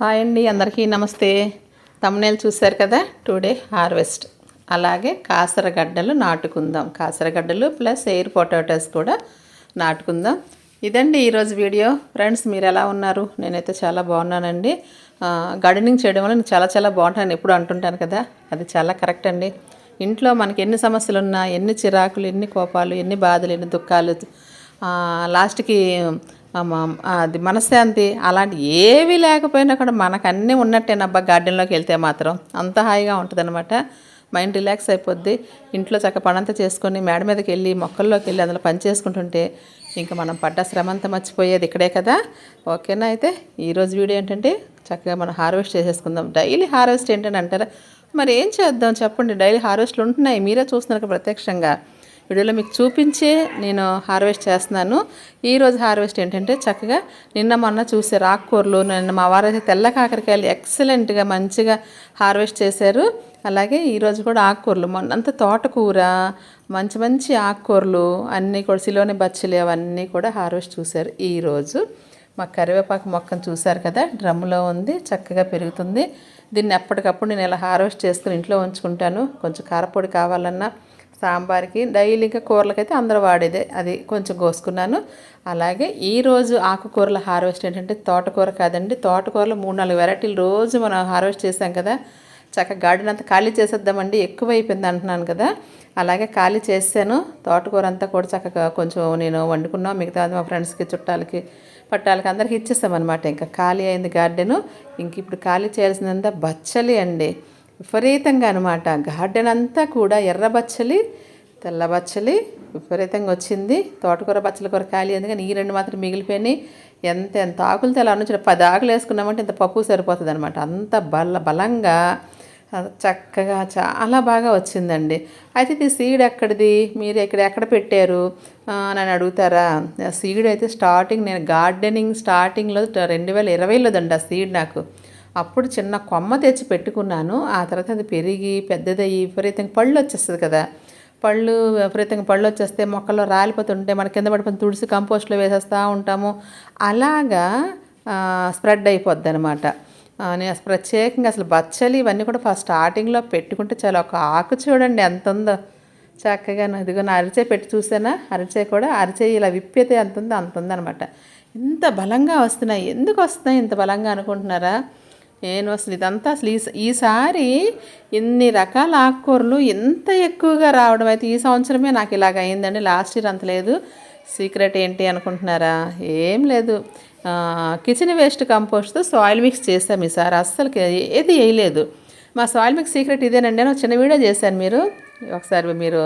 Hi అండి అందరికీ నమస్తే. తమ్నేల్ చూశారు కదా? టుడే హార్వెస్ట్ అలాగే కాసరగడ్డలు నాటుకుందాం. కాసరగడ్డలు ప్లస్ ఎయిర్ పొటాటోస్ కూడా నాటుకుందాం. ఇదండి ఈరోజు వీడియో. ఫ్రెండ్స్ మీరు ఎలా ఉన్నారు? నేనైతే చాలా బాగున్నానండి. గార్డెనింగ్ చేయడం వల్ల నేను చాలా చాలా బాగుంటాను ఎప్పుడు అంటుంటాను కదా? అది చాలా కరెక్ట్ అండి. ఇంట్లో మనకి ఎన్ని సమస్యలు ఉన్నా ఎన్ని చిరాకులు ఎన్ని కోపాలు ఎన్ని బాధలు ఎన్ని దుఃఖాలు లాస్ట్కి అది మనశ్శాంతి. అలాంటి ఏవి లేకపోయినా కూడా మనకన్నీ ఉన్నట్టేనబ్బా గార్డెన్లోకి వెళ్తే మాత్రం. అంత హాయిగా ఉంటుంది మైండ్ రిలాక్స్ అయిపోద్ది. ఇంట్లో చక్క పనంతా చేసుకొని మేడ మీదకి వెళ్ళి మొక్కల్లోకి వెళ్ళి అందులో పని చేసుకుంటుంటే ఇంకా మనం పడ్డ శ్రమ అంతా మర్చిపోయేది ఇక్కడే కదా. ఓకేనా అయితే? ఈరోజు వీడియో ఏంటంటే చక్కగా మనం హార్వెస్ట్ చేసేసుకుందాం. డైలీ హార్వెస్ట్ ఏంటని అంటారా? మరి ఏం చేద్దాం? చెప్పండి. డైలీ హార్వెస్ట్లు ఉంటున్నాయి. మీరే చూస్తున్నారు ప్రత్యక్షంగా. వీడియోలో మీకు చూపించే నేను హార్వెస్ట్ చేస్తున్నాను. ఈరోజు హార్వెస్ట్ ఏంటంటే చక్కగా నిన్న మొన్న చూసే ఆకుకూరలు నిన్న మా వారైతే తెల్ల కాకరకాయలు ఎక్సలెంట్గా మంచిగా హార్వెస్ట్ చేశారు. అలాగే ఈరోజు కూడా ఆకుకూరలు మొన్నంత తోటకూర మంచి మంచి ఆకుకూరలు అన్నీ కూడా సిలోని బచ్చలు అవన్నీ కూడా హార్వెస్ట్ చూశారు ఈరోజు మా కరివేపాకు మొక్కను చూశారు కదా డ్రమ్ములో ఉంది చక్కగా పెరుగుతుంది. దీన్ని ఎప్పటికప్పుడు నేను ఇలా హార్వెస్ట్ చేసుకుని ఇంట్లో ఉంచుకుంటాను. కొంచెం కారపొడి కావాలన్నా సాంబార్కి డైలీ ఇంకా కూరలకైతే అందరూ వాడేదే. అది కొంచెం కోసుకున్నాను. అలాగే ఈరోజు ఆకుకూరల హార్వెస్ట్ ఏంటంటే తోటకూర కాదండి. తోటకూరలో మూడు నాలుగు వెరైటీలు రోజు మనం హార్వెస్ట్ చేసాం కదా. చక్కగా గార్డెన్ అంతా ఖాళీ చేసేద్దామండి. ఎక్కువ అయిపోయింది అంటున్నాను కదా. అలాగే ఖాళీ చేశాను తోటకూర అంతా కూడా చక్కగా కొంచెం నేను వండుకున్నా. మిగతా మా ఫ్రెండ్స్కి చుట్టాలకి పట్టాలకి అందరికి ఇచ్చేస్తామన్నమాట ఇంకా ఖాళీ అయింది గార్డెను. ఇంక ఇప్పుడు ఖాళీ చేయాల్సిందంతా బచ్చలి అండి. విపరీతంగా అనమాట గార్డెన్ అంతా కూడా ఎర్ర బచ్చలి విపరీతంగా వచ్చింది. తోటకూర బచ్చల కూర ఖాళీ అందుకని ఈ రెండు మాత్రం మిగిలిపోయినాయి. ఎంత ఎంత ఆకులు తెల్ల నుంచి పది ఆకులు వేసుకున్నామంటే ఇంత పప్పు సరిపోతుంది అనమాట అంత బల బలంగా చక్కగా చాలా బాగా వచ్చిందండి. అయితే ఇది సీడ్ ఎక్కడిది? మీరు ఇక్కడ ఎక్కడ పెట్టారు? నన్ను అడుగుతారా? ఆ సీడ్ అయితే స్టార్టింగ్ నేను గార్డెనింగ్ స్టార్టింగ్లో రెండు వేల ఇరవైలోదండి ఆ సీడ్ నాకు. అప్పుడు చిన్న కొమ్మ తెచ్చి పెట్టుకున్నాను. ఆ తర్వాత అది పెరిగి పెద్దదయ్యి విపరీతంగా పళ్ళు వచ్చేస్తుంది కదా. పళ్ళు విపరీతంగా పళ్ళు వచ్చేస్తే మొక్కల్లో రాలిపోతుంటే మన కింద పడిపోయిన తుడిసి కంపోస్ట్లో వేసేస్తూ ఉంటాము. అలాగా స్ప్రెడ్ అయిపోద్ది అనమాట నేను ప్రత్యేకంగా అసలు బచ్చలి ఇవన్నీ కూడా ఫస్ట్ స్టార్టింగ్లో పెట్టుకుంటే చాలా ఒక ఆకు చూడండి ఎంత ఉందో చక్కగా ఇదిగో నా అరిచే పెట్టి చూసానా? అరిచే కూడా అరిచే ఇలా విప్పితే ఎంత ఉందో అంత ఉందనమాట ఇంత బలంగా వస్తున్నాయి. ఎందుకు వస్తున్నాయి ఇంత బలంగా అనుకుంటున్నారా? నేను అసలు ఇదంతా అసలు ఈ ఈసారి ఇన్ని రకాల ఆకుకూరలు ఎంత ఎక్కువగా రావడం అయితే ఈ సంవత్సరమే నాకు ఇలాగ అయిందండి. లాస్ట్ ఇయర్ అంత లేదు. సీక్రెట్ ఏంటి అనుకుంటున్నారా? ఏం లేదు. కిచెన్ వేస్ట్ కంపోస్ట్తో సాయిల్ మిక్స్ చేసాం ఈసారి. అస్సలు ఏది వేయలేదు. మా సాయిల్ మిక్స్ సీక్రెట్ ఇదేనండి. నేను చిన్న వీడియో చేశాను మీరు. ఒకసారి మీరు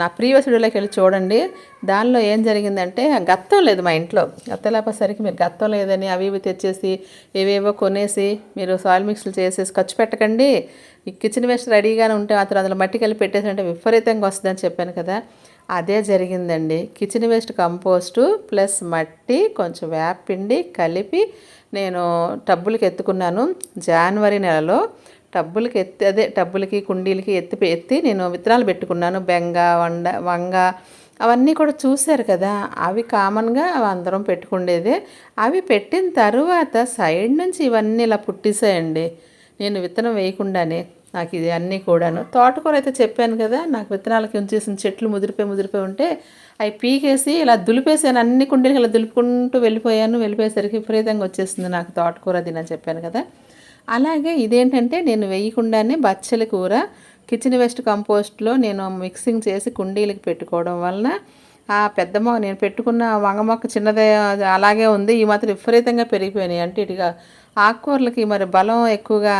నా ప్రీవియస్ వీడియోలోకి వెళ్ళి చూడండి. దానిలో ఏం జరిగిందంటే గత్తం లేదు మా ఇంట్లో. గత్తం లేకపోసరికి మీరు గత్తం లేదని అవి ఇవి తెచ్చేసి ఏవేవో కొనేసి మీరు సాయిల్ మిక్స్లు చేసేసి ఖర్చు పెట్టకండి. ఈ కిచెన్ వేస్ట్ రెడీగానే ఉంటే మాత్రం అందులో మట్టి కలిపి పెట్టేసినంటే విపరీతంగా వస్తుందని చెప్పాను కదా. అదే జరిగిందండి. కిచెన్ వేస్ట్ కంపోస్టు ప్లస్ మట్టి కొంచెం వేపిండి కలిపి నేను టబ్బులకి ఎత్తుకున్నాను. జనవరి నెలలో టబ్బులకి ఎత్తి అదే టబ్బులకి కుండీలకి ఎత్తి ఎత్తి నేను విత్తనాలు పెట్టుకున్నాను. బెంగ వండ వంగ అవన్నీ కూడా చూశారు కదా. అవి కామన్గా అందరం పెట్టుకుండేదే. అవి పెట్టిన తర్వాత సైడ్ నుంచి ఇవన్నీ ఇలా పుట్టేసాయండి నేను విత్తనం వేయకుండానే నాకు ఇది అన్నీ కూడాను. తోటకూర అయితే చెప్పాను కదా నాకు విత్తనాలకి ఉంచేసిన చెట్లు ముదిరిపోయి ముదిరిపోయి ఉంటే అవి పీకేసి ఇలా దులిపేసాను అన్ని కుండీలకి ఇలా దులుపుకుంటూ వెళ్ళిపోయాను. వెళ్ళిపోయేసరికి విపరీతంగా వచ్చేసింది నాకు తోటకూర అది నేను చెప్పాను కదా. అలాగే ఇదేంటంటే నేను వేయకుండానే బచ్చల కూర కిచెన్ వేస్ట్ కంపోస్ట్లో నేను మిక్సింగ్ చేసి కుండీలకి పెట్టుకోవడం వలన ఆ పెద్ద మొక్క నేను పెట్టుకున్న వంగ మొక్క చిన్నదే అలాగే ఉంది. ఈ మాత్రం విపరీతంగా పెరిగిపోయినాయి. అంటే ఇటుగా ఆకుకూరలకి మరి బలం ఎక్కువగా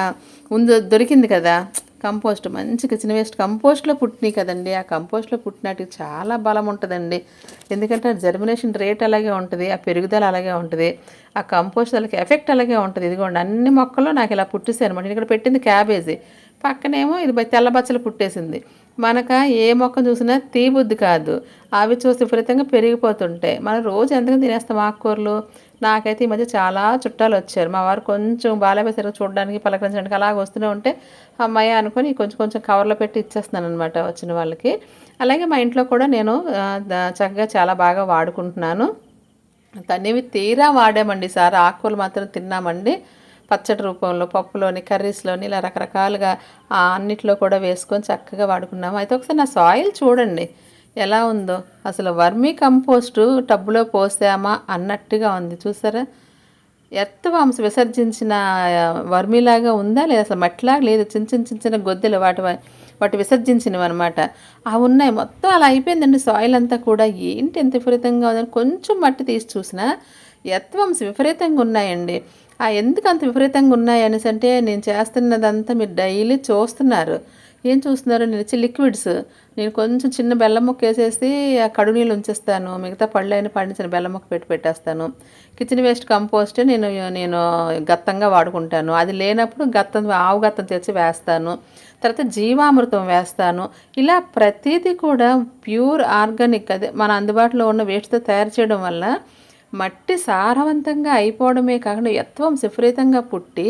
ఉంది దొరికింది కదా. కంపోస్ట్ మంచి కిచెన్ వేస్ట్ కంపోస్ట్లో పుట్టినాయి కదండి. ఆ కంపోస్ట్లో పుట్టినట్టుకి చాలా బలం ఉంటుందండి. ఎందుకంటే జర్మినేషన్ రేట్ అలాగే ఉంటుంది ఆ పెరుగుదల అలాగే ఉంటుంది ఆ కంపోస్ట్ వాళ్ళకి ఎఫెక్ట్ అలాగే ఉంటుంది. ఇదిగోండి అన్ని మొక్కలు నాకు ఇలా పుట్టేసాయి అనమాట ఇక్కడ పెట్టింది క్యాబేజీ పక్కనేమో ఇది తెల్లబచ్చలు తెల్ల బచ్చలు పుట్టేసింది. మనక ఏ మొక్క చూసినా తీబుద్ది కాదు. అవి చూసి విపరీతంగా పెరిగిపోతుంటాయి. మనం రోజు ఎంతగా తినేస్తాం ఆకుకూరలు? నాకైతే ఈ మధ్య చాలా చుట్టాలు వచ్చారు. మా వారు కొంచెం బాలవేసరికి చూడడానికి పలకరించడానికి అలాగ వస్తూనే ఉంటే అమ్మాయి అనుకొని కొంచెం కొంచెం కవర్లో పెట్టి ఇచ్చేస్తున్నాను అనమాట వచ్చిన వాళ్ళకి. అలాగే మా ఇంట్లో కూడా నేను చక్కగా చాలా బాగా వాడుకుంటున్నాను. తనేవి తీరా వాడామండి సార్. ఆకుకూరలు మాత్రం తిన్నామండి. పచ్చడి రూపంలో పప్పులోని కర్రీస్లోని ఇలా రకరకాలుగా అన్నిట్లో కూడా వేసుకొని చక్కగా వాడుకున్నాము. అయితే ఒకసారి నా సాయిల్ చూడండి. ఎలా ఉందో. అసలు వర్మీ కంపోస్టు టబ్బులో పోసామా అన్నట్టుగా ఉంది. చూసారా? ఎర్త్ వామ్స్ విసర్జించిన వర్మీలాగా వర్మిలాగా ఉందా లేదా? అసలు మట్టిలాగా లేదు. చిన్న చిన్న చిన్న చిన్న గొద్దెలు వాటి వాటి విసర్జించినవి అనమాట ఆ ఉన్నాయి. మొత్తం అలా అయిపోయిందండి. సాయిల్ అంతా కూడా ఏంటి ఎంత విపరీతంగా ఉందని కొంచెం మట్టి తీసి చూసినా ఎర్త్ విపరీతంగా ఉన్నాయండి. ఆ ఎందుకు అంత విపరీతంగా ఉన్నాయి అనేసి అంటే నేను చేస్తున్నదంతా మీరు డైలీ చూస్తున్నారు. ఏం చూస్తున్నారు? నేను ఇచ్చే లిక్విడ్స్ నేను కొంచెం చిన్న బెల్లం ముక్క వేసేసి ఆ కడు నీళ్ళు ఉంచేస్తాను. మిగతా పళ్ళైన పండించిన బెల్లం ముక్క పెట్టి పెట్టేస్తాను. కిచెన్ వేస్ట్ కంపోస్ట్ నేను నేను గత్తంగా వాడుకుంటాను. అది లేనప్పుడు గత్తం ఆవు గత్తం తెచ్చి వేస్తాను. తర్వాత జీవామృతం వేస్తాను. ఇలా ప్రతిదీ కూడా ప్యూర్ ఆర్గానిక్. అదే మన అందుబాటులో ఉన్న వేస్ట్తో తయారు చేయడం వల్ల మట్టి సారవంతంగా అయిపోవడమే కాకుండా ఎత్వం విపరీతంగా పుట్టి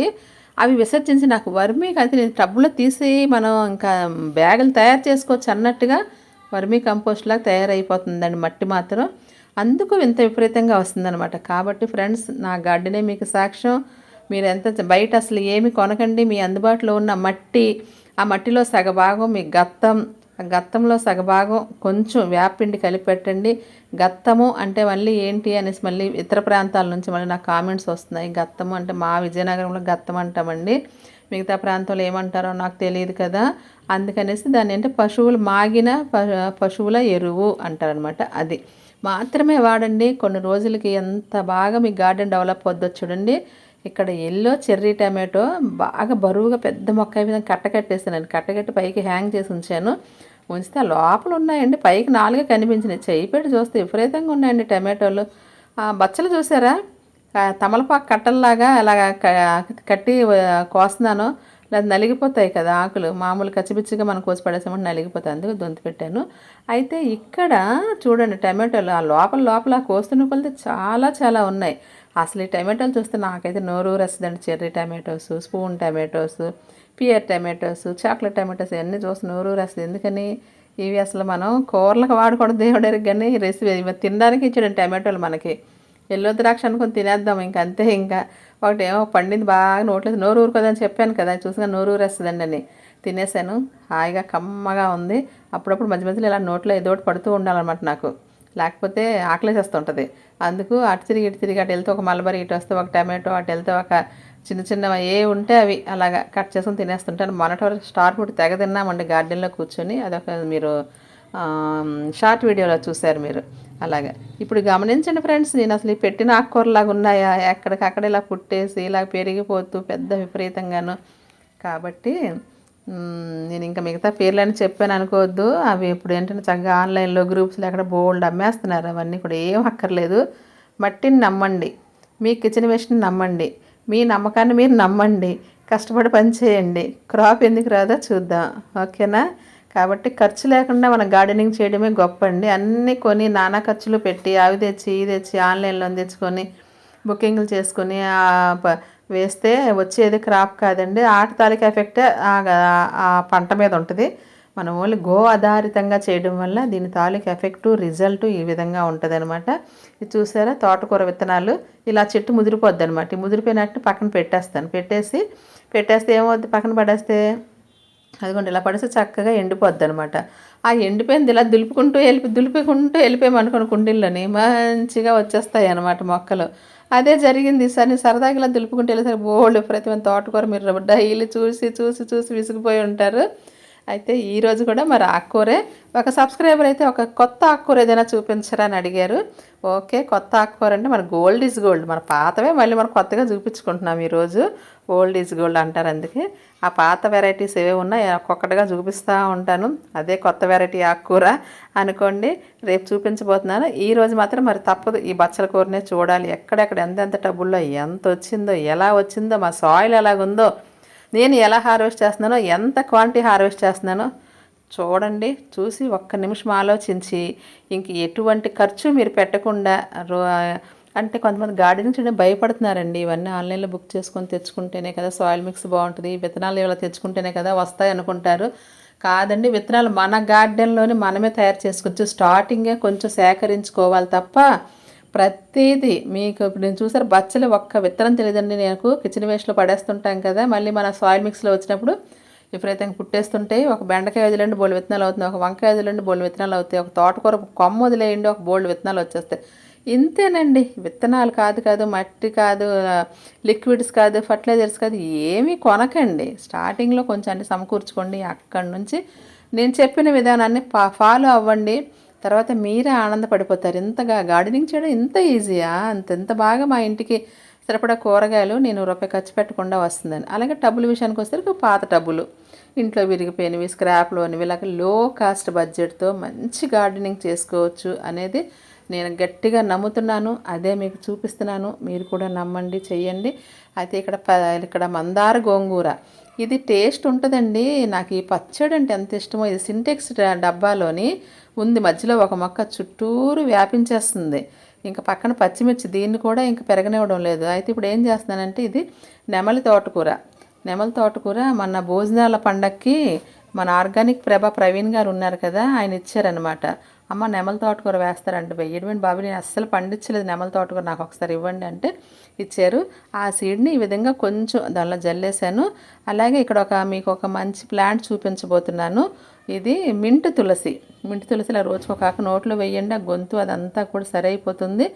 అవి విసర్జించి నాకు వర్మీ అయితే నేను టబ్బులో తీసి మనం ఇంకా బ్యాగులు తయారు చేసుకోవచ్చు అన్నట్టుగా వర్మీ కంపోస్ట్ లాగా తయారైపోతుందండి మట్టి మాత్రం. అందుకు ఇంత విపరీతంగా వస్తుందన్నమాట. కాబట్టి ఫ్రెండ్స్ నా గార్డెనే మీకు సాక్ష్యం. మీరు ఎంత బయట అసలు ఏమి కొనకండి. మీ అందుబాటులో ఉన్న మట్టి ఆ మట్టిలో సగభాగం మీ గత్తం గత్తంలో సగభాగం కొంచెం వేపిండి కలిపి పెట్టండి. గత్తము అంటే మళ్ళీ ఏంటి అనేసి మళ్ళీ ఇతర ప్రాంతాల నుంచి మళ్ళీ నాకు కామెంట్స్ వస్తున్నాయి. గత్తము అంటే మా విజయనగరంలో గత్తం అంటామండి. మిగతా ప్రాంతంలో ఏమంటారో నాకు తెలియదు కదా. అందుకనేసి దాన్ని అంటే పశువులు మాగిన ప- పశువుల ఎరువు అంటారనమాట అది. మాత్రమే వాడండి. కొన్ని రోజులకి ఎంత బాగా మీ గార్డెన్ డెవలప్ అవుద్దో చూడండి. ఇక్కడ ఎల్లో చెర్రీ టమాటో బాగా బరువుగా పెద్ద మొక్క అయిపోయింది కట్టకట్టేసాను కట్టకట్టి పైకి హ్యాంగ్ చేసి ఉంచాను. ఉంచితే ఆ లోపల ఉన్నాయండి. పైకి నాలుగే కనిపించినాయి. చేయి పెట్టి చూస్తే విపరీతంగా ఉన్నాయండి టమాటోలు. బచ్చలు చూసారా? తమలపాకు కట్టల్లాగా అలాగా కట్టి కోస్తున్నాను. లేదా నలిగిపోతాయి కదా ఆకులు. మామూలు కచ్చిపిచ్చిగా మనం కోసి పడేసామంటే నలిగిపోతాయి. అందుకు దొంతి పెట్టాను. అయితే ఇక్కడ చూడండి టమాటోలు. ఆ లోపల లోపల కోస్తున్న కొలితే చాలా చాలా ఉన్నాయి. అసలు ఈ టమాటోలు చూస్తే నాకైతే నోరు రసదండి cherry tomatoes spoon tomatoes pear tomatoes chocolate tomatoes ఇవన్నీ చూసి నూరు రాస్తుంది ఎందుకని? ఇవి అసలు మనం కూరలకు వాడుకోవడం దేవుడు కానీ రెసిపీ ఇవి తినడానికి ఇచ్చాడు టమాటోలు మనకి. ఎల్లో ద్రాక్ష అనుకొని తినేద్దాం ఇంక అంతే ఇంకా. ఒకటి ఏమో పండింది బాగా నోట్లో నోరు ఊరుకోదని చెప్పాను కదా చూసినా నోరు ఊరేస్తుందండి అని. తినేసాను. హాయిగా కమ్మగా ఉంది. అప్పుడప్పుడు మధ్య మధ్యలో ఇలా నోట్లో ఏదో ఒకటి పడుతూ ఉండాలన్నమాట నాకు. లేకపోతే ఆకలేసేస్తుంటుంది. అందుకు అటు తిరిగి ఇటు తిరిగి అటు వెళ్తే ఒక మలబరి ఇటు వస్తే ఒక టమాటో అటు వెళ్తే ఒక చిన్న చిన్నవి ఏ ఉంటే అవి అలాగా కట్ చేసుకొని తినేస్తుంటాను మొన్నటి వరకు స్టార్ ఫుడ్ తెగ తిన్నామండి గార్డెన్లో కూర్చొని. అదొక మీరు షార్ట్ వీడియోలో చూశారు మీరు. అలాగే. ఇప్పుడు గమనించండి ఫ్రెండ్స్ నేను అసలు పెట్టిన ఆకుకూరలాగా ఉన్నాయా? ఎక్కడికక్కడ ఇలా పుట్టేసి ఇలా పెరిగిపోతూ పెద్ద విపరీతంగాను. కాబట్టి నేను ఇంకా మిగతా పేర్లని చెప్పాను అనుకోవద్దు. అవి ఇప్పుడు ఏంటంటే చక్కగా ఆన్లైన్లో గ్రూప్స్లో ఎక్కడ బోల్డ్ అమ్మేస్తున్నారు. అవన్నీ కూడా ఏం అక్కర్లేదు. మట్టిని నమ్మండి. మీ కిచెన్ వేస్ట్ని నమ్మండి. మీ నమ్మకాన్ని మీరు నమ్మండి. కష్టపడి పని చేయండి. క్రాప్ ఎందుకు రాదో చూద్దాం. ఓకేనా? కాబట్టి ఖర్చు లేకుండా మన గార్డెనింగ్ చేయడమే గొప్ప అండి అన్నీ కొని నానా ఖర్చులు పెట్టి అవి తెచ్చి ఇది తెచ్చి ఆన్లైన్లో తెచ్చుకొని బుకింగ్లు చేసుకొని వేస్తే వచ్చేది క్రాప్ కాదండి. ఆట తాలిక ఎఫెక్టే ఆ పంట మీద ఉంటుంది. మనం ఓన్లీ గో ఆధారితంగా చేయడం వల్ల దీని తాలూకు ఎఫెక్టు రిజల్ట్ ఈ విధంగా ఉంటుంది అనమాట ఇది చూసారా? తోటకూర విత్తనాలు ఇలా చెట్టు ముదిరిపోద్ది అనమాట ఈ ముదిరిపోయినట్టు పక్కన పెట్టేస్తాను. పెట్టేసి పెట్టేస్తే ఏమవుద్ది? పక్కన పడేస్తే అదిగోండి ఇలా పడితే చక్కగా ఎండిపోద్ది అనమాట ఆ ఎండిపోయింది ఇలా దులుపుకుంటూ వెళ్ళి దులిపుకుంటూ వెళ్ళిపోయామనుకోని కుండీల్లోని మంచిగా వచ్చేస్తాయి అనమాట మొక్కలు. అదే జరిగింది. సరే సరదాగా ఇలా దులుపుకుంటూ వెళ్ళేసరికి బోళ్ళు ప్రతి తోటకూర మీరు డైలీ చూసి చూసి చూసి విసిగిపోయి ఉంటారు. అయితే ఈరోజు కూడా మరి ఆకుకూరే ఒక సబ్స్క్రైబర్ అయితే ఒక కొత్త ఆకుకూర ఏదైనా చూపించరా అని అడిగారు. ఓకే కొత్త ఆకుకూర అంటే మన గోల్డ్ ఈజ్ గోల్డ్. మన పాతవే మళ్ళీ మనం కొత్తగా చూపించుకుంటున్నాం ఈరోజు ఓల్డ్ ఈజ్ గోల్డ్ అంటారు అందుకే. ఆ పాత వెరైటీస్ ఏవే ఉన్నాయో ఒక్కొక్కటిగా చూపిస్తూ ఉంటాను. అదే కొత్త వెరైటీ ఆకుకూర అనుకోండి. రేపు చూపించబోతున్నాను. ఈరోజు మాత్రం మరి తప్పదు ఈ బచ్చల కూరనే చూడాలి. ఎక్కడెక్కడ ఎంతెంత డబ్బుల్లో ఎంత వచ్చిందో ఎలా వచ్చిందో మా సాయిల్ ఎలాగుందో నేను ఎలా హార్వెస్ట్ చేస్తున్నానో ఎంత క్వాంటిటీ హార్వెస్ట్ చేస్తున్నానో చూడండి చూసి ఒక్క నిమిషం ఆలోచించి ఇంక ఎటువంటి ఖర్చు మీరు పెట్టకుండా రో అంటే కొంతమంది గార్డెనింగ్ చేయడం భయపడుతున్నారండి ఇవన్నీ ఆన్లైన్లో బుక్ చేసుకొని తెచ్చుకుంటేనే కదా సాయిల్ మిక్స్ బాగుంటుంది విత్తనాలు ఇలా తెచ్చుకుంటేనే కదా వస్తాయి అనుకుంటారు. కాదండి విత్తనాలు మన గార్డెన్లోనే మనమే తయారు చేసుకోవచ్చు స్టార్టింగే కొంచెం సేకరించుకోవాలి తప్ప ప్రతిదీ మీకు ఇప్పుడు నేను చూసారు బచ్చలు ఒక్క విత్తనం తెలియదండి నాకు. కిచెన్ వేస్ట్లో పడేస్తుంటాం కదా మళ్ళీ మన సాయిల్ మిక్స్లో వచ్చినప్పుడు విపరీతంగా పుట్టేస్తుంటే ఒక బెండకాయ వదిలేండి బోల్డ్ విత్తనాలు అవుతుంది ఒక వంకాయ వదిలేండి బోల్డ్ విత్తనాలు అవుతాయి. ఒక తోటకూర కొమ్మ వదిలేయండి ఒక బోల్డ్ విత్తనాలు వచ్చేస్తాయి. ఇంతేనండి. విత్తనాలు కాదు కాదు మట్టి కాదు లిక్విడ్స్ కాదు ఫర్టిలైజర్స్ కాదు ఏమీ కొనకండి. స్టార్టింగ్లో కొంచెం అన్ని సమకూర్చుకోండి. అక్కడి నుంచి నేను చెప్పిన విధానాన్ని ఫాలో అవ్వండి. తర్వాత మీరే ఆనందపడిపోతారు. ఇంతగా గార్డెనింగ్ చేయడం ఇంత ఈజీయా? అంత ఎంత బాగా మా ఇంటికి సరిపడా కూరగాయలు నేను రూపాయి ఖర్చు పెట్టకుండా వస్తుందని. అలాగే టబ్బుల విషయానికి వస్తే పాత టబ్బులు. ఇంట్లో విరిగిపోయినవి స్క్రాప్లోనివి ఇలాగ లో కాస్ట్ బడ్జెట్తో మంచి గార్డెనింగ్ చేసుకోవచ్చు అనేది నేను గట్టిగా నమ్ముతున్నాను అదే మీకు చూపిస్తున్నాను. మీరు కూడా నమ్మండి చేయండి అయితే ఇక్కడ ఇక్కడ మందార గోంగూర. ఇది టేస్ట్ ఉంటుందండి. నాకు ఈ పచ్చడి అంటే ఎంత ఇష్టమో ఇది సింటెక్స్ డబ్బాలోని ఉంది. మధ్యలో ఒక మొక్క చుట్టూరు వ్యాపించేస్తుంది. ఇంకా పక్కన పచ్చిమిర్చి దీన్ని కూడా ఇంకా పెరగనివ్వడం లేదు. అయితే ఇప్పుడు ఏం చేస్తున్నానంటే ఇది నెమలి తోటకూర. నెమలి తోటకూర మన భోజనాల పండక్కి మన ఆర్గానిక్ ప్రభ ప్రవీణ్ గారు ఉన్నారు కదా ఆయన ఇచ్చారనమాట అమ్మ నెమల తోటకూర వేస్తారంటే వెయ్యడమేంటి బాబు నేను అస్సలు పండించలేదు నెమల తోటకూర. నాకు ఒకసారి ఇవ్వండి అంటే ఇచ్చారు. ఆ సీడ్ని ఈ విధంగా కొంచెం దానిలో జల్లేసాను అలాగే ఇక్కడ ఒక మీకు ఒక మంచి ప్లాంట్ చూపించబోతున్నాను. ఇది మింట్ తులసి. మింట్ తులసి ఇలా రోజుకు ఒక నోట్లో వేయండి. ఆ గొంతు అదంతా కూడా సరైపోతుంది.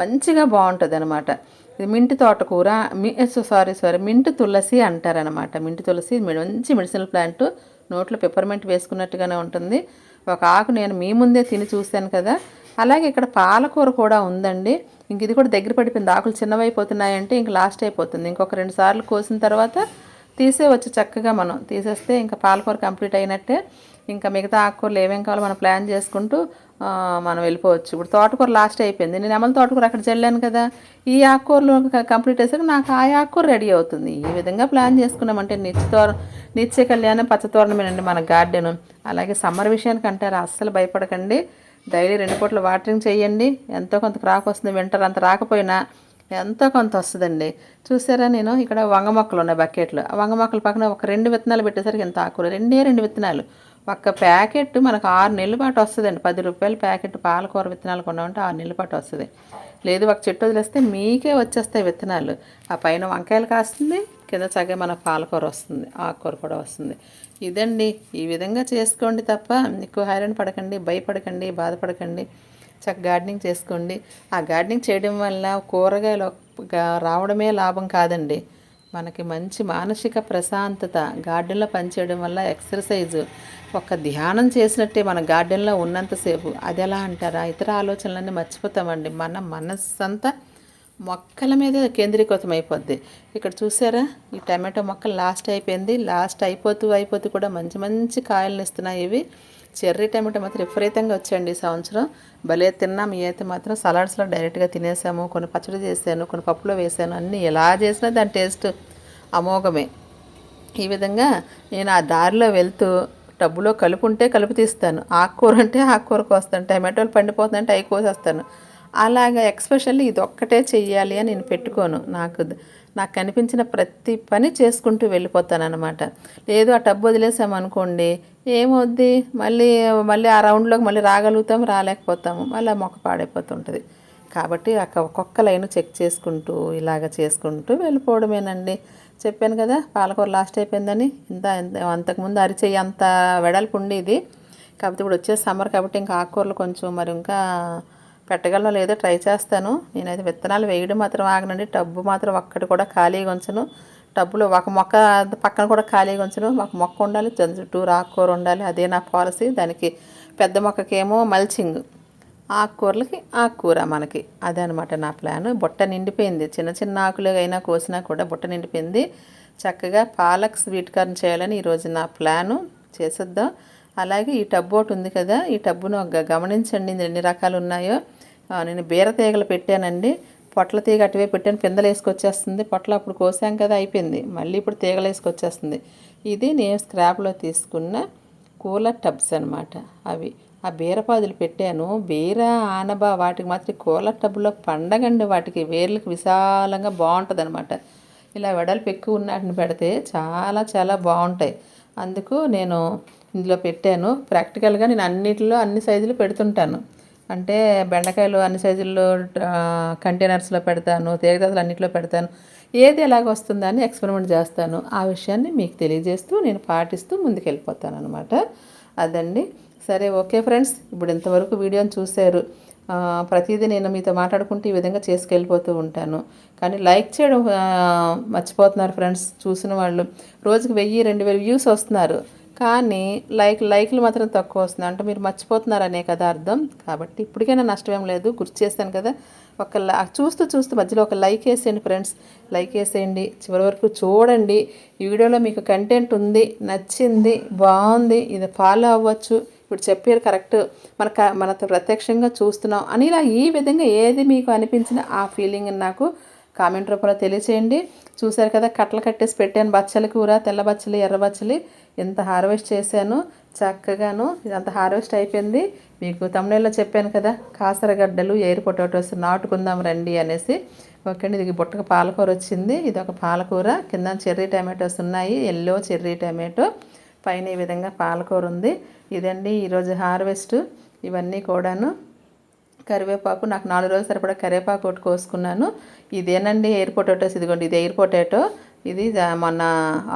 మంచిగా బాగుంటుంది అనమాట ఇది మింటి తోటకూర. మీ సారీ సారీ మింట్ తులసి అంటారనమాట. మింటి తులసి మంచి మెడిసినల్ ప్లాంట్. నోట్లో పెప్పర్మెంట్ వేసుకున్నట్టుగానే ఉంటుంది. ఒక ఆకు నేను మీ ముందే తిని చూశాను కదా. అలాగే ఇక్కడ పాలకూర కూడా ఉందండి. ఇంక ఇది కూడా దగ్గర పడిపోయింది. ఆకులు చిన్నవైపోతున్నాయంటే ఇంక లాస్ట్ అయిపోతుంది. ఇంకొక రెండు సార్లు కోసిన తర్వాత తీసేవచ్చు చక్కగా మనం. తీసేస్తే ఇంకా పాలకూర కంప్లీట్ అయినట్టే. ఇంకా మిగతా ఆకుకూరలు ఏమేం కావాలో మనం ప్లాన్ చేసుకుంటూ మనం వెళ్ళిపోవచ్చు. ఇప్పుడు తోటకూర లాస్ట్ అయిపోయింది. నేను అమలు తోటకూర అక్కడ చల్లాను కదా. ఈ ఆకుకూరలు కంప్లీట్ చేసాక నాకు ఆ ఆకుకూర రెడీ అవుతుంది. ఈ విధంగా ప్లాన్ చేసుకున్నామంటే నిత్యతోర నిత్య కళ్యాణం పచ్చతోరణమేనండి మన గార్డెన్ అలాగే సమ్మర్ విషయానికి అంటారు అస్సలు భయపడకండి. డైలీ రెండు పూటలు వాటరింగ్ చేయండి. ఎంతో కొంత క్రాక్ వస్తుంది వింటర్ అంత రాకపోయినా ఎంతో కొంత వస్తుందండి. చూసారా నేను ఇక్కడ వంగ మొక్కలు ఉన్నాయి బకెట్లు ఆ వంగ మొక్కల పక్కన ఒక రెండు విత్తనాలు పెట్టేసరికి ఎంత ఆకులు రెండే రెండు విత్తనాలు. ఒక్క ప్యాకెట్ మనకు ఆరు నెలల పాటు వస్తుందండి. పది రూపాయల ప్యాకెట్ పాలకూర విత్తనాలు కొన్నామంటే ఆరు నెలల పాటు వస్తుంది. లేదు ఒక చెట్టు వదిలేస్తే మీకే వచ్చేస్తాయి విత్తనాలు. ఆ పైన వంకాయలు కాస్తుంది కింద చక్కగా మన పాలకూర వస్తుంది ఆకుకూర కూడా వస్తుంది. ఇదండి ఈ విధంగా చేసుకోండి తప్ప ఎక్కువ హైరాన్ పడకండి భయపడకండి బాధపడకండి. చక్కగా గార్డెనింగ్ చేసుకోండి. ఆ గార్డెనింగ్ చేయడం వల్ల కూరగాయలు రావడమే లాభం కాదండి. మనకి మంచి మానసిక ప్రశాంతత గార్డెన్లో పనిచేయడం వల్ల ఎక్సర్సైజ్ ఒక ధ్యానం చేసినట్టే మన గార్డెన్లో ఉన్నంతసేపు. అది ఎలా అంటారా? ఇతర ఆలోచనలన్నీ మర్చిపోతామండి. మన మనస్సంతా మొక్కల మీద కేంద్రీకృతం అయిపోద్ది ఇక్కడ చూసారా? ఈ టమాటో మొక్క లాస్ట్ అయిపోయింది. లాస్ట్ అయిపోతూ అయిపోతూ కూడా మంచి మంచి కాయలను ఇస్తున్నాయి ఇవి. చెర్రీ టమాటో మాత్రం విపరీతంగా వచ్చాయండి ఈ సంవత్సరం. భలే తిన్నాం అయితే మాత్రం సలాడ్స్లో డైరెక్ట్గా తినేసాము. కొన్ని పచ్చడి చేశాను కొన్ని పప్పులో వేసాను. అన్నీ ఎలా చేసినా దాని టేస్ట్ అమోఘమే. ఈ విధంగా నేను ఆ దారిలో వెళ్తూ టబ్బులో కలుపుంటే కలుపు తీస్తాను. ఆకుకూర అంటే ఆకుకూర కోస్తాను టమాటోలు పండిపోతుందంటే అవి కోసేస్తాను. అలాగా ఎక్స్పెషల్లీ ఇది ఒక్కటే చెయ్యాలి అని నేను పెట్టుకోను. నాకు నాకు కనిపించిన ప్రతి పని చేసుకుంటూ వెళ్ళిపోతాను అనమాట లేదు ఆ టబ్బు వదిలేసామనుకోండి ఏమొద్ది? మళ్ళీ మళ్ళీ ఆ రౌండ్లోకి మళ్ళీ రాగలుగుతాము రాలేకపోతాము. మళ్ళీ మొక్క పాడైపోతుంటుంది. కాబట్టి అక్కడ ఒక్కొక్క లైన్ చెక్ చేసుకుంటూ ఇలాగ చేసుకుంటూ వెళ్ళిపోవడమేనండి. చెప్పాను కదా పాలకూర లాస్ట్ అయిపోయిందని ఇంత అంతకుముందు అరిచేయి అంత వెడల్పు ఉండేది. కాకపోతే ఇప్పుడు వచ్చే సమ్మర్ కాబట్టి ఇంకా ఆకుకూరలు కొంచెం మరి ఇంకా పెట్టగలను లేదో ట్రై చేస్తాను. నేనైతే విత్తనాలు వేయడం మాత్రం ఆగనండి. టబ్బు మాత్రం ఒక్కటి కూడా ఖాళీగా ఉంచను. టబ్బులో ఒక మొక్క పక్కన కూడా ఖాళీగా ఉంచను. ఒక మొక్క ఉండాలి చుట్టూ ఆకుకూర ఉండాలి. అదే నా పాలసీ. దానికి పెద్ద మొక్కకేమో మల్చింగ్. ఆకుకూరలకి ఆకుకూర మనకి. అదే అనమాట నా ప్లాన్. బుట్ట నిండిపోయింది. చిన్న చిన్న ఆకులు అయినా కోసినా కూడా బుట్ట నిండిపోయింది. చక్కగా పాలక్ స్వీట్ కార్న్ చేయాలని ఈరోజు నా ప్లాను. చేసేద్దాం. అలాగే ఈ టబ్బు ఒకటి ఉంది కదా ఈ టబ్బును గమనించండి. ఎన్ని రకాలు ఉన్నాయో. నేను బీర తీగలు పెట్టానండి. పొట్ల తీగ అటువే పెట్టాను. పిందలు వేసుకొచ్చేస్తుంది. పొట్ల అప్పుడు కోసాం కదా అయిపోయింది. మళ్ళీ ఇప్పుడు తీగలు వేసుకొచ్చేస్తుంది. ఇది నేను స్క్రాప్లో తీసుకున్న కూలర్ టబ్స్ అనమాట అవి. ఆ బీరపాదులు పెట్టాను. బీర ఆనబ వాటికి మాత్రం కూలర్ టబ్లో పండగండి వాటికి. వేర్లకు విశాలంగా బాగుంటుంది అనమాట ఇలా వెడల్పు ఎక్కువ ఉన్నటిని పెడితే చాలా చాలా బాగుంటాయి. అందుకు నేను ఇందులో పెట్టాను. ప్రాక్టికల్గా నేను అన్నిటిలో అన్ని సైజులు పెడుతుంటాను. అంటే బెండకాయలు అన్ని సైజుల్లో కంటైనర్స్లో పెడతాను తీగదలు అన్నింటిలో పెడతాను ఏది ఎలాగ వస్తుందని ఎక్స్పెరిమెంట్ చేస్తాను. ఆ విషయాన్ని మీకు తెలియజేస్తూ నేను పాటిస్తూ ముందుకెళ్ళిపోతాను అనమాట అదండి. సరే ఓకే ఫ్రెండ్స్. ఇప్పుడు ఇంతవరకు వీడియోని చూశారు. ప్రతిదీ నేను మీతో మాట్లాడుకుంటూ ఈ విధంగా చేసుకెళ్ళిపోతూ ఉంటాను. కానీ లైక్ చేయడం మర్చిపోతున్నారు ఫ్రెండ్స్. చూసిన వాళ్ళు. రోజుకి వెయ్యి రెండు వేలు వ్యూస్ వస్తున్నారు. కానీ లైక్ లైక్లు మాత్రం తక్కువ వస్తున్నాయి అంటే మీరు మర్చిపోతున్నారనే కదా అర్థం. కాబట్టి ఇప్పటికైనా నష్టమేం లేదు. గుర్తు చేస్తాను కదా. ఒక చూస్తూ చూస్తూ మధ్యలో ఒక లైక్ వేసేయండి ఫ్రెండ్స్. లైక్ వేసేయండి. చివరి వరకు చూడండి. ఈ వీడియోలో మీకు కంటెంట్ ఉంది. నచ్చింది. బాగుంది. ఇది ఫాలో అవ్వచ్చు. ఇప్పుడు చెప్పారు కరెక్ట్. మన క- మన ప్రత్యక్షంగా చూస్తున్నాం. అని ఇలా ఈ విధంగా ఏది మీకు అనిపించిన ఆ ఫీలింగ్ నాకు కామెంట్ రూపంలో తెలియచేయండి. చూశారు కదా కట్టలు కట్టేసి పెట్టాను. బచ్చల కూర తెల్ల బచ్చలి ఎర్ర బచ్చలి. ఎంత హార్వెస్ట్ చేశాను చక్కగాను ఇదంతా హార్వెస్ట్ అయిపోయింది. మీకు తమిళలో చెప్పాను కదా కాసరగడ్డలు ఎయిర్ పొటాటోస్ నాటుకుందాం రండి అనేసి. ఓకే అండి ఇది బుట్టక పాలకూర వచ్చింది. ఇది ఒక పాలకూర. కింద చెర్రీ టమాటోస్ ఉన్నాయి. Yellow cherry tomato. పైన ఈ విధంగా పాలకూర ఉంది. ఇదండి ఈరోజు హార్వెస్ట్. ఇవన్నీ కూడాను కరివేపాకు నాకు నాలుగు రోజులు సరిపడా కరివేపాకు ఒకటి కోసుకున్నాను. ఇదేనండి ఎయిర్ పొటాటోస్ ఇదిగోండి ఇది ఎయిర్ పొటాటో. ఇది మొన్న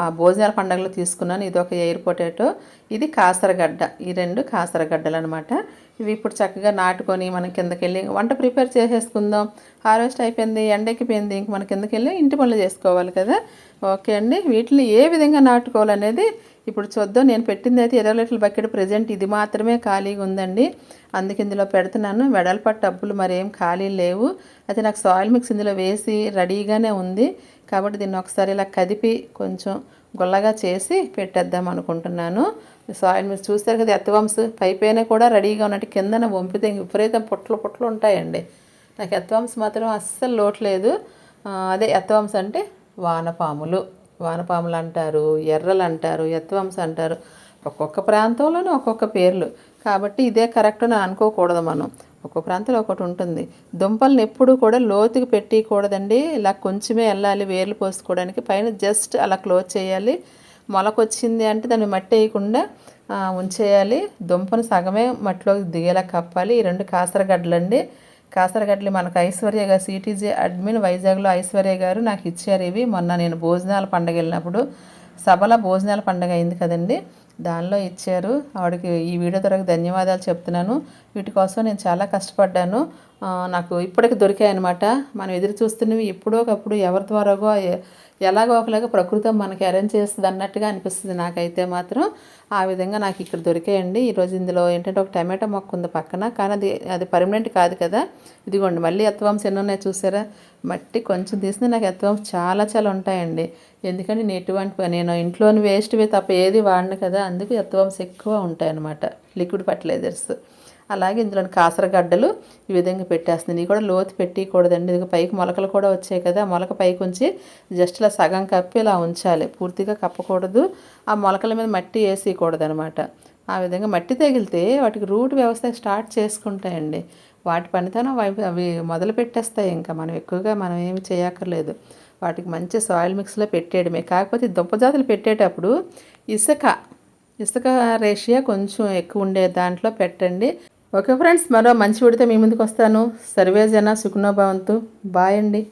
ఆ భోజనాల పండుగలో తీసుకున్నాను. ఇది ఒక ఎయిర్ పొటాటో ఇది కాసరగడ్డ. ఈ రెండు కాసరగడ్డలు అనమాట ఇవి ఇప్పుడు చక్కగా నాటుకొని మనం కిందకి వెళ్ళి వంట ప్రిపేర్ చేసేసుకుందాం. హార్వెస్ట్ అయిపోయింది ఎండెక్కిపోయింది ఇంక మన కిందకి వెళ్ళి ఇంటి పనులు చేసుకోవాలి కదా. ఓకే అండి. వీటిని ఏ విధంగా నాటుకోవాలనేది ఇప్పుడు చూద్దాం. నేను పెట్టింది అయితే ఇరవై లీటర్ల బకెట్ ప్రజెంట్. ఇది మాత్రమే ఖాళీగా ఉందండి. అందుకే ఇందులో పెడుతున్నాను. వెడల్పాటు టబ్బులు మరేం ఖాళీ లేవు. అయితే నాకు సాయిల్ మిక్స్ ఇందులో వేసి రెడీగానే ఉంది. కాబట్టి దీన్ని ఒకసారి ఇలా కదిపి కొంచెం గుల్లగా చేసి పెట్టేద్దాం అనుకుంటున్నాను. సాయిల్ మీరు చూస్తారు కదా ఎత్తవంశ పైపైన కూడా రెడీగా ఉన్నట్టు కిందన వంపితే విపరీతం పొట్లు పొట్లు ఉంటాయండి. నాకు ఎత్తవంశ మాత్రం అస్సలు లోట్లేదు అదే ఎత్తవంశ అంటే వానపాములు. వానపాములు అంటారు ఎర్రలు అంటారు ఎత్తవంశ అంటారు. ఒక్కొక్క ప్రాంతంలోనూ ఒక్కొక్క పేర్లు. కాబట్టి ఇదే కరెక్ట్ అని అనుకోకూడదు మనం. ఒక్కొక్క ప్రాంతంలో ఒకటి ఉంటుంది. దుంపల్ని ఎప్పుడూ కూడా లోతుకి పెట్టకూడదండి ఇలా కొంచెమే వెళ్ళాలి వేర్లు పోసుకోవడానికి. పైన జస్ట్ అలా క్లోజ్ చేయాలి. మొలకొచ్చింది అంటే దాన్ని మట్టి వేయకుండా ఉంచేయాలి. దుంపను సగమే మట్టిలోకి దిగేలా కప్పాలి. ఈ రెండు కాసరగడ్డలండి. కాసరగడ్డలు మనకు ఐశ్వర్య గారు సిటీజీ అడ్మిన్ వైజాగ్లో ఐశ్వర్య గారు నాకు ఇచ్చారు ఇవి. మొన్న నేను భోజనాల పండగ వెళ్ళినప్పుడు సభల భోజనాల పండుగ అయింది కదండి. దానిలో ఇచ్చారు. ఆవిడకి ఈ వీడియో ద్వారా ధన్యవాదాలు చెప్తున్నాను. వీటి కోసం నేను చాలా కష్టపడ్డాను. నాకు ఇప్పటికి దొరికాయి అనమాట మనం ఎదురు చూస్తున్నవి ఎప్పుడో ఒకప్పుడు ఎవరి ద్వారాగో ఎలాగో ఒకలాగా ప్రకృతం మనకి అరేంజ్ చేస్తుంది అన్నట్టుగా అనిపిస్తుంది నాకైతే మాత్రం. ఆ విధంగా నాకు ఇక్కడ దొరికాయండి. ఈరోజు ఇందులో ఏంటంటే ఒక టమాటా మొక్క ఉంది పక్కన. కానీ అది అది పర్మనెంట్ కాదు కదా. ఇదిగోండి మళ్ళీ ఎత్తవంశ ఎన్నున్నాయి చూసారా? మట్టి కొంచెం తీసిన నాకు ఎత్తవంశ చాలా చాలా ఉంటాయండి. ఎందుకంటే నేను ఎటువంటి నేను ఇంట్లోని వేస్ట్వే తప్ప ఏది వాడను కదా అందుకు ఎత్వంశ ఎక్కువ ఉంటాయి అన్నమాట లిక్విడ్ ఫర్టిలైజర్స్. అలాగే ఇందులోని కాసరగడ్డలు ఈ విధంగా పెట్టేస్తుంది. ఇవి కూడా లోతు పెట్టకూడదండి ఇది పైకి మొలకలు కూడా వచ్చాయి కదా మొలక పైకి ఉంచి జస్ట్ ఇలా సగం కప్పి ఇలా ఉంచాలి. పూర్తిగా కప్పకూడదు. ఆ మొలకల మీద మట్టి వేసేయకూడదు అనమాట ఆ విధంగా మట్టి తగిలితే వాటికి రూట్ వ్యవస్థ స్టార్ట్ చేసుకుంటాయండి. వాటి పనితనం అవి అవి మొదలు పెట్టేస్తాయి. ఇంకా మనం ఎక్కువగా మనం ఏమి చేయక్కర్లేదు. వాటికి మంచి సాయిల్ మిక్స్లో పెట్టేయడమే. కాకపోతే దుంపజాతులు జాతులు పెట్టేటప్పుడు ఇసుక ఇసుక రేషియా కొంచెం ఎక్కువ ఉండే దాంట్లో పెట్టండి. ఓకే ఫ్రెండ్స్ మరో మంచి విడితే మీ ముందుకు వస్తాను. సర్వేజన సుఖనోభవంతు. బాయ్ అండి.